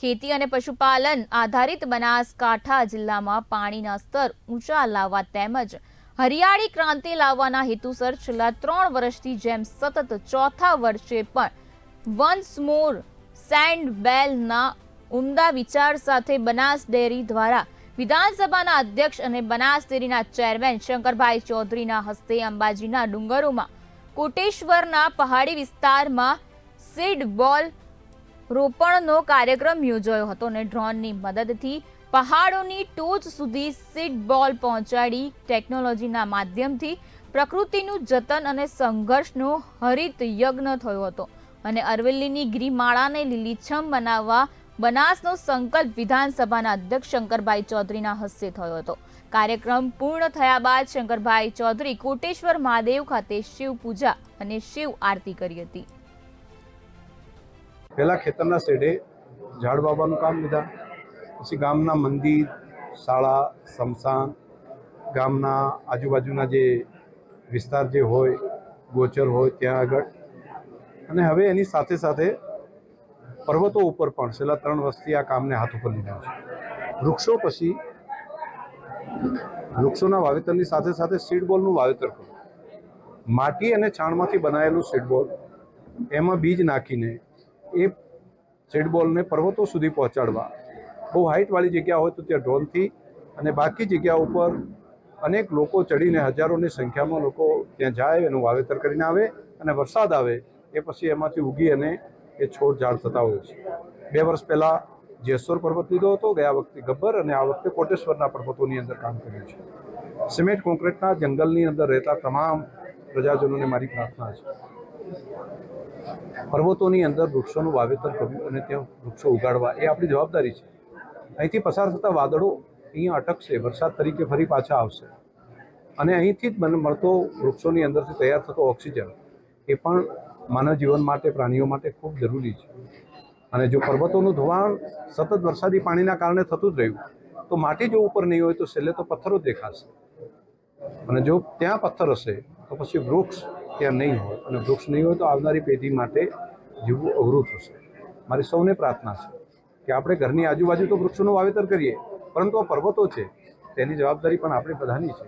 ખેતી અને પશુપાલન આધારિત બનાસકાંઠા જિલ્લામાં પાણીના સ્તર ઊંચા લાવવા તેમજ હરિયાળી ક્રાંતિ લાવવાના હેતુસર છેલ્લા ત્રણ વર્ષથી જેમ સતત ચોથા વર્ષે પણ વન્સ મોર સેન્ડ બેલના ઉમદા વિચાર સાથે બનાસ ડેરી દ્વારા વિધાનસભાના અધ્યક્ષ અને બનાસ ડેરીના ચેરમેન શંકરભાઈ ચૌધરીના હસ્તે અંબાજીના ડુંગરોમાં કોટેશ્વરના પહાડી વિસ્તારમાં સીડ બોલ રોપણનો કાર્યક્રમ યોજાયો હતો અને ડ્રોનની મદદથી પહાડોની ટોચ સુધી સીડ બોલ પહોંચાડી ટેકનોલોજીના માધ્યમથી પ્રકૃતિનું જતન અને સંઘર્ષનો હરિત યજ્ઞ થયો હતો. અને અરવલ્લીની ગિરિમાળાને લીલીછમ બનાવવા બનાસનો સંકલ્પ વિધાનસભાના અધ્યક્ષ શંકરભાઈ ચૌધરીના હસ્તે થયો હતો. કાર્યક્રમ પૂર્ણ થયા બાદ શંકરભાઈ ચૌધરી કોટેશ્વર મહાદેવ ખાતે શિવ પૂજા અને શિવ આરતી કરી હતી. પહેલાં ખેતરના શેડે ઝાડ વાવવાનું કામ લીધા. પછી ગામના મંદિર, શાળા સમસાન ગામના આજુબાજુના જે વિસ્તાર જે હોય, ગોચર હોય ત્યાં આગળ. અને હવે એની સાથે સાથે પર્વતો ઉપર પણ છેલ્લા ત્રણ વર્ષથી આ કામને હાથ ઉપર લીધા છે. વૃક્ષો પછી વૃક્ષોના વાવેતરની સાથે સાથે સીડબોલનું વાવેતર કરવું માટી અને છાણમાંથી બનાવેલું સીડબોલ એમાં બીજ નાખીને એ સીડબોલને પર્વતો સુધી પહોંચાડવા. બહુ હાઇટવાળી જગ્યા હોય તો ત્યાં ડ્રોનથી અને બાકી જગ્યા ઉપર અનેક લોકો ચડીને હજારોની સંખ્યામાં લોકો ત્યાં જાય, એનું વાવેતર કરીને આવે અને વરસાદ આવે એ પછી એમાંથી ઉગી અને એ છોડ ઝાડ થતા હોય છે. બે વર્ષ પહેલાં જેસોર પર્વત લીધો હતો, ગયા વખતે ગબ્બર અને આ વખતે કોટેશ્વરના પર્વતોની અંદર કામ કર્યું છે. સિમેન્ટ કોન્ક્રીટના જંગલની અંદર રહેતા તમામ પ્રજાજનોને મારી પ્રાર્થના છે. પર્વતોની અંદર વૃક્ષોનું વાવેતર કરવું અને ત્યાં વૃક્ષો ઉગાડવા એ આપણી જવાબદારી છે. અહીંથી પસાર થતા વાદળો અહીંયા અટકશે, વરસાદ તરીકે ફરી પાછા આવશે. અને અહીંથી જ મને મળતો વૃક્ષોની અંદરથી તૈયાર થતો ઓક્સિજન એ પણ માનવ જીવન માટે, પ્રાણીઓ માટે ખૂબ જરૂરી છે. અને જો પર્વતોનું ધોવાણ સતત વરસાદી પાણીના કારણે થતું જ રહ્યું, તો માટી જો ઉપર નહીં હોય તો છેલ્લે તો પથ્થરો દેખાશે. અને જો ત્યાં પથ્થર હશે, તો પછી વૃક્ષ ત્યાં નહીં હોય અને વૃક્ષ નહીં હોય તો આવનારી પેઢી માટે જીવવું અઘરું થશે. મારી સૌને પ્રાર્થના છે કે આપણે ઘરની આજુબાજુ તો વૃક્ષોનું વાવેતર કરીએ, પરંતુ આ પર્વતો છે, તેની જવાબદારી પણ આપણે બધાની છે.